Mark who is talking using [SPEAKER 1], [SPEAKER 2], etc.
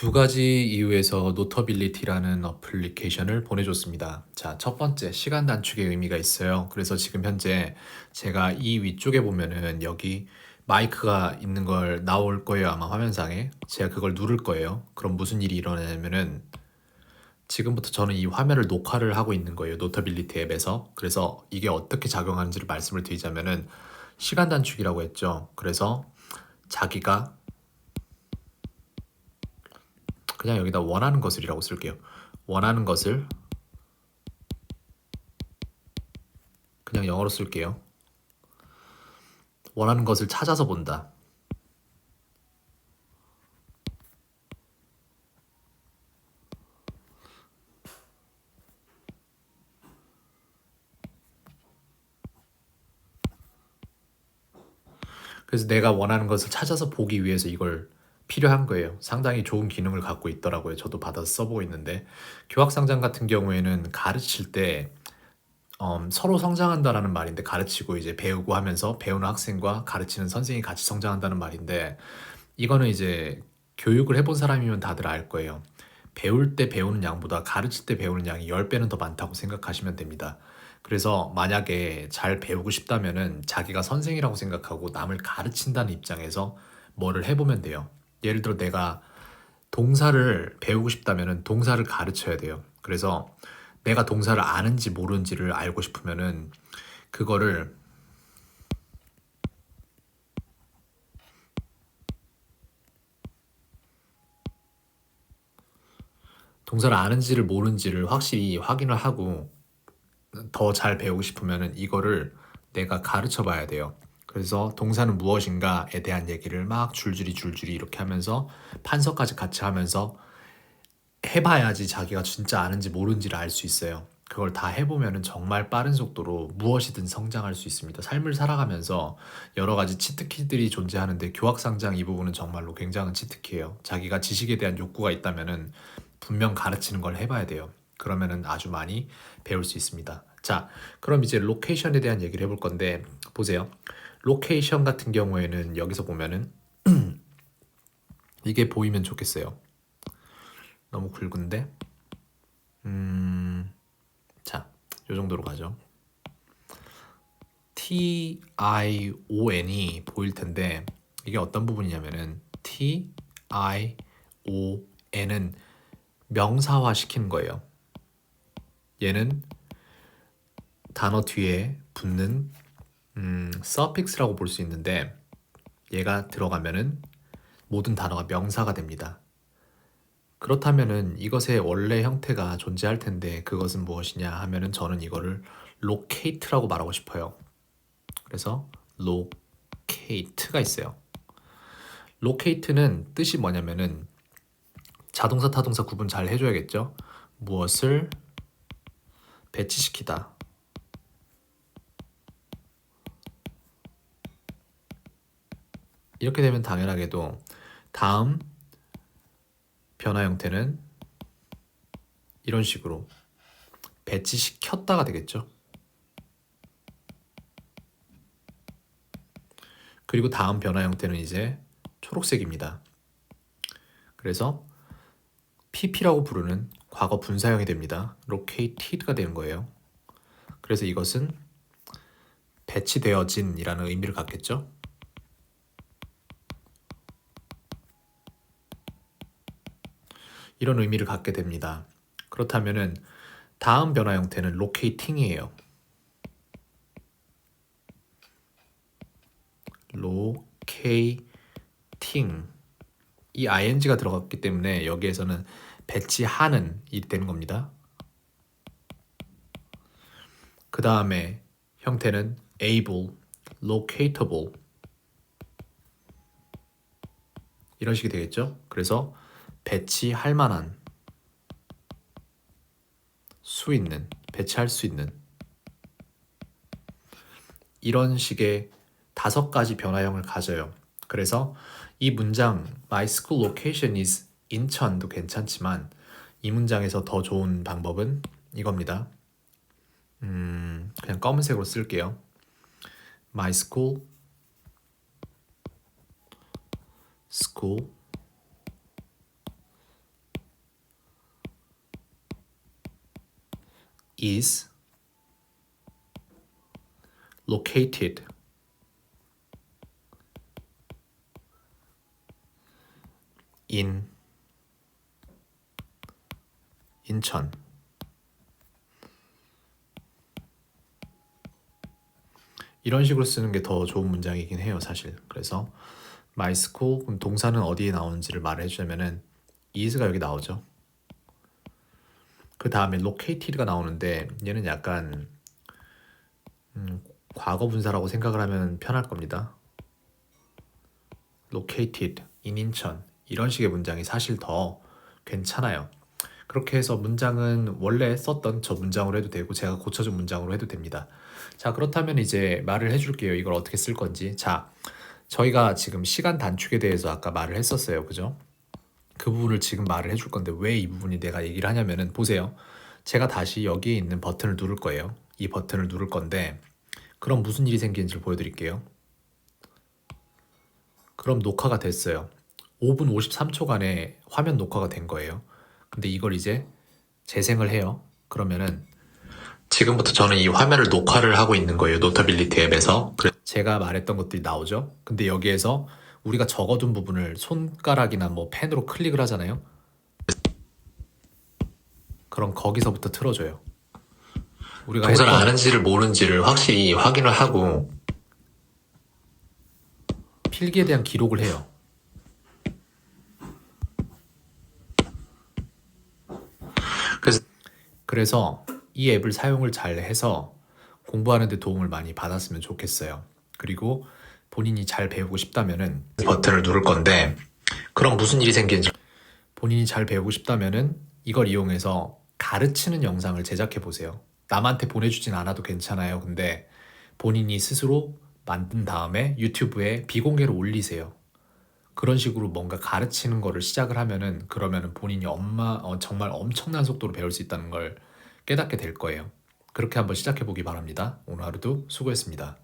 [SPEAKER 1] 두 가지 이유에서 노터빌리티라는 어플리케이션을 보내줬습니다. 자, 첫 번째, 시간 단축의 의미가 있어요. 그래서 지금 현재 제가 이 위쪽에 보면은 여기 마이크가 있는 걸 나올 거예요. 아마 화면상에. 제가 그걸 누를 거예요. 그럼 무슨 일이 일어나냐면은 지금부터 저는 이 화면을 녹화를 하고 있는 거예요. 노터빌리티 앱에서. 그래서 이게 어떻게 작용하는지를 말씀을 드리자면은 시간 단축이라고 했죠. 그래서 자기가 그냥 여기다 원하는 것을이라고 쓸게요. 원하는 것을 그냥 영어로 쓸게요. 원하는 것을 찾아서 본다. 그래서 내가 원하는 것을 찾아서 보기 위해서 이걸 필요한 거예요. 상당히 좋은 기능을 갖고 있더라고요. 저도 받아서 써보고 있는데 교학상장 같은 경우에는 가르칠 때 음, 서로 성장한다라는 말인데 가르치고 이제 배우고 하면서 배우는 학생과 가르치는 선생이 같이 성장한다는 말인데 이거는 이제 교육을 해본 사람이면 다들 알 거예요. 배울 때 배우는 양보다 가르칠 때 배우는 양이 10배는 더 많다고 생각하시면 됩니다. 그래서 만약에 잘 배우고 싶다면은 자기가 선생이라고 생각하고 남을 가르친다는 입장에서 뭐를 해보면 돼요. 예를 들어 내가 동사를 배우고 싶다면은 동사를 가르쳐야 돼요. 그래서 내가 동사를 아는지 모르는지를 알고 싶으면은 그거를 동사를 아는지를 모르는지를 확실히 확인을 하고 더 잘 배우고 싶으면은 이거를 내가 가르쳐 봐야 돼요. 그래서 동사는 무엇인가에 대한 얘기를 막 줄줄이 줄줄이 이렇게 하면서 판서까지 같이 하면서 해봐야지 자기가 진짜 아는지 모르는지를 알 수 있어요. 그걸 다 해보면은 정말 빠른 속도로 무엇이든 성장할 수 있습니다. 삶을 살아가면서 여러 가지 치트키들이 존재하는데 교학상장 이 부분은 정말로 굉장한 치트키예요. 자기가 지식에 대한 욕구가 있다면은 분명 가르치는 걸 해봐야 돼요. 그러면은 아주 많이 배울 수 있습니다. 자, 그럼 이제 로케이션에 대한 얘기를 해볼 건데 보세요. 로케이션 같은 경우에는 여기서 보면은 이게 보이면 좋겠어요. 너무 굵은데. 음, 자, 요 정도로 가죠. T I O N이 보일 텐데 이게 어떤 부분이냐면은 T I O N은 명사화 시키는 거예요. 얘는 단어 뒤에 붙는 음, suffix라고 볼 수 있는데 얘가 들어가면은 모든 단어가 명사가 됩니다. 그렇다면은 이것의 원래 형태가 존재할 텐데 그것은 무엇이냐 하면은 저는 이거를 locate라고 말하고 싶어요. 그래서 locate가 있어요. locate는 뜻이 뭐냐면은 자동사 타동사 구분 잘 해줘야겠죠. 무엇을 배치시키다. 이렇게 되면 당연하게도 다음 변화 형태는 이런 식으로 배치시켰다가 되겠죠. 그리고 다음 변화 형태는 이제 초록색입니다. 그래서 PP라고 부르는 과거 분사형이 됩니다. located가 되는 거예요. 그래서 이것은 배치되어진이라는 의미를 갖겠죠. 이런 의미를 갖게 됩니다. 그렇다면은 다음 변화 형태는 locating이에요. locating 이 ing가 들어갔기 때문에 여기에서는 배치하는 일이 되는 겁니다. 그 다음에 형태는 able, locatable 이런 식이 되겠죠. 그래서 배치할 만한 수 있는 배치할 수 있는 이런 식의 다섯 가지 변화형을 가져요. 그래서 이 문장 My school location is 인천도 괜찮지만 이 문장에서 더 좋은 방법은 이겁니다. 음, 그냥 검은색으로 쓸게요. My school school is located in 인천 이런 식으로 쓰는 게 더 좋은 문장이긴 해요, 사실. 그래서 my school 동사는 어디에 나오는지를 말해 주자면은 is가 여기 나오죠. 그 다음에 located가 나오는데 얘는 약간 음, 과거 분사라고 생각을 하면 편할 겁니다. located in 인천 이런 식의 문장이 사실 더 괜찮아요. 그렇게 해서 문장은 원래 썼던 저 문장으로 해도 되고 제가 고쳐준 문장으로 해도 됩니다. 자 그렇다면 이제 말을 해줄게요. 이걸 어떻게 쓸 건지. 자 저희가 지금 시간 단축에 대해서 아까 말을 했었어요. 그죠? 그 부분을 지금 말을 해줄 건데 왜 이 부분이 내가 얘기를 하냐면은 보세요. 제가 다시 여기에 있는 버튼을 누를 거예요. 이 버튼을 누를 건데 그럼 무슨 일이 생기는지를 보여드릴게요. 그럼 녹화가 됐어요. 5분 53초간의 화면 녹화가 된 거예요. 근데 이걸 이제 재생을 해요. 그러면은 지금부터 저는 이 화면을 녹화를 하고 있는 거예요. 노터빌리티 앱에서. 제가 말했던 것들이 나오죠. 근데 여기에서 우리가 적어둔 부분을 손가락이나 뭐 펜으로 클릭을 하잖아요. 그럼 거기서부터 틀어줘요. 우리가
[SPEAKER 2] 동사를
[SPEAKER 1] 했던
[SPEAKER 2] 아는지를 모르는지를 확실히 확인을 하고
[SPEAKER 1] 필기에 대한 기록을 해요.
[SPEAKER 2] 그래서
[SPEAKER 1] 그래서 이 앱을 사용을 잘 해서 공부하는 데 도움을 많이 받았으면 좋겠어요. 그리고 본인이 잘 배우고 싶다면은
[SPEAKER 2] 버튼을 누를 건데 그럼 무슨 일이 생기는지
[SPEAKER 1] 본인이 잘 배우고 싶다면은 이걸 이용해서 가르치는 영상을 제작해 보세요. 남한테 보내주진 않아도 괜찮아요. 근데 본인이 스스로 만든 다음에 유튜브에 비공개로 올리세요. 그런 식으로 뭔가 가르치는 거를 시작을 하면은 그러면은 본인이 엄마 어, 정말 엄청난 속도로 배울 수 있다는 걸 깨닫게 될 거예요. 그렇게 한번 시작해 보기 바랍니다. 오늘 하루도 수고했습니다.